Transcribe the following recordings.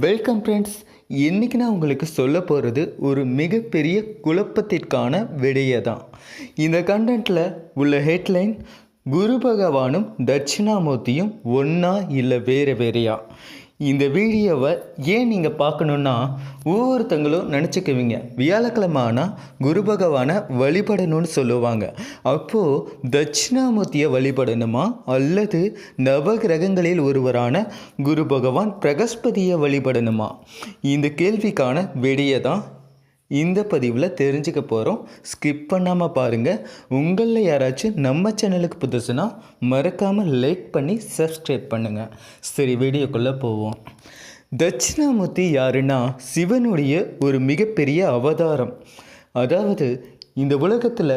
Welcome friends இன்றைக்கி நான் உங்களுக்கு சொல்ல போகிறது ஒரு மிகப்பெரிய குழப்பத்திற்கான விடையை தான் இந்த கண்டென்ட்டில் உள்ள ஹெட்லைன் குரு பகவானும் தட்சிணாமூர்த்தியும் ஒன்றா இல்லை வேறு வேறையா? இந்த வீடியோவை ஏன் நீங்கள் பார்க்கணுன்னா ஒவ்வொருத்தங்களும் நினச்சிக்குவீங்க. வியாழக்கிழமை ஆனால் குரு பகவானை வழிபடணும்னு சொல்லுவாங்க. அப்போது தட்சிணாமூர்த்தியை வழிபடணுமா? அல்லது நவகிரகங்களில் ஒருவரான குரு பகவான் பிரகஸ்பதியை வழிபடணுமா? இந்த கேள்விக்கான விடையை தான் இந்த பதிவில் தெரிஞ்சுக்க போகிறோம் ஸ்கிப் பண்ணாமல் பாருங்கள் உங்களில் யாராச்சும் நம்ம சேனலுக்கு புதுசுனா மறக்காமல் லைக் பண்ணி சப்ஸ்கிரைப் பண்ணுங்கள் சரி வீடியோக்குள்ளே போவோம். தட்சிணாமூர்த்தி யாருன்னா சிவனுடைய ஒரு மிகப்பெரிய அவதாரம். அதாவது இந்த உலகத்தில்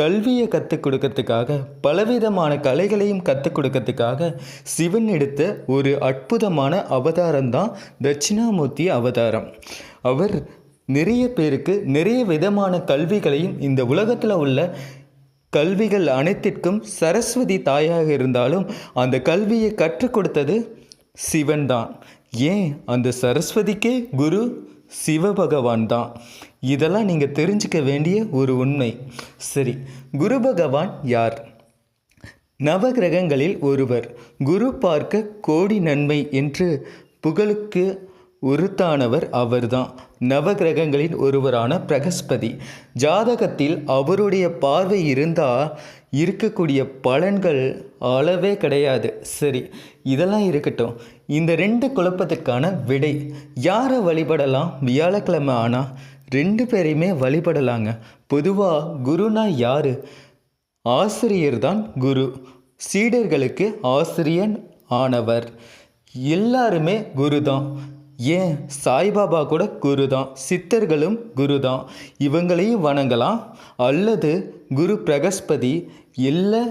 கல்வியை கற்றுக் கொடுக்கறதுக்காக பலவிதமான கலைகளையும் கற்றுக் கொடுக்கறதுக்காக சிவன் எடுத்த ஒரு அற்புதமான அவதாரம் தான் தட்சிணாமூர்த்தி அவதாரம். அவர் நிறைய பேருக்கு நிறைய விதமான கல்விகளையும் இந்த உலகத்தில் உள்ள கல்விகள் அனைத்திற்கும் சரஸ்வதி தாயாக இருந்தாலும் அந்த கல்வியை கற்றுக் கொடுத்தது சிவன் தான். ஏன்? அந்த சரஸ்வதிக்கே குரு சிவபகவான் தான். இதெல்லாம் நீங்கள் தெரிஞ்சுக்க வேண்டிய ஒரு உண்மை. சரி குரு பகவான் யார்? நவகிரகங்களில் ஒருவர். குரு பார்க்க கோடி நன்மை என்று புகழுக்கு உருத்தானவர் அவர்தான். நவகிரகங்களின் ஒருவரான பிரகஸ்பதி. ஜாதகத்தில் அவருடைய பார்வை இருந்தால் இருக்கக்கூடிய பலன்கள் அளவே கிடையாது. சரி இதெல்லாம் இருக்கட்டும். இந்த ரெண்டு குழப்பத்துக்கான விடை. யாரை வழிபடலாம்? வியாழக்கிழமை ஆனால் ரெண்டு பேரையுமே வழிபடலாங்க. பொதுவாக குருனா யார்? ஆசிரியர் தான் குரு. சீடர்களுக்கு ஆசிரியன் ஆனவர். எல்லாருமே குரு தான் ஏன்? சாய்பாபா கூட குரு தான் சித்தர்களும் குரு தான் இவங்களையும் வணங்கலாம். அல்லது குரு பிரகஸ்பதி இல்லை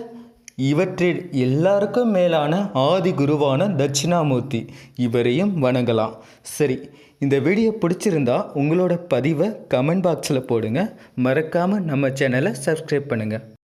இவற்றில் எல்லாருக்கும் மேலான ஆதி குருவான தட்சிணாமூர்த்தி இவரையும் வணங்கலாம். சரி இந்த வீடியோ பிடிச்சிருந்தா உங்களோட பதிவை கமெண்ட் பாக்ஸில் போடுங்க. மறக்காமல் நம்ம சேனலை சப்ஸ்கிரைப் பண்ணுங்கள்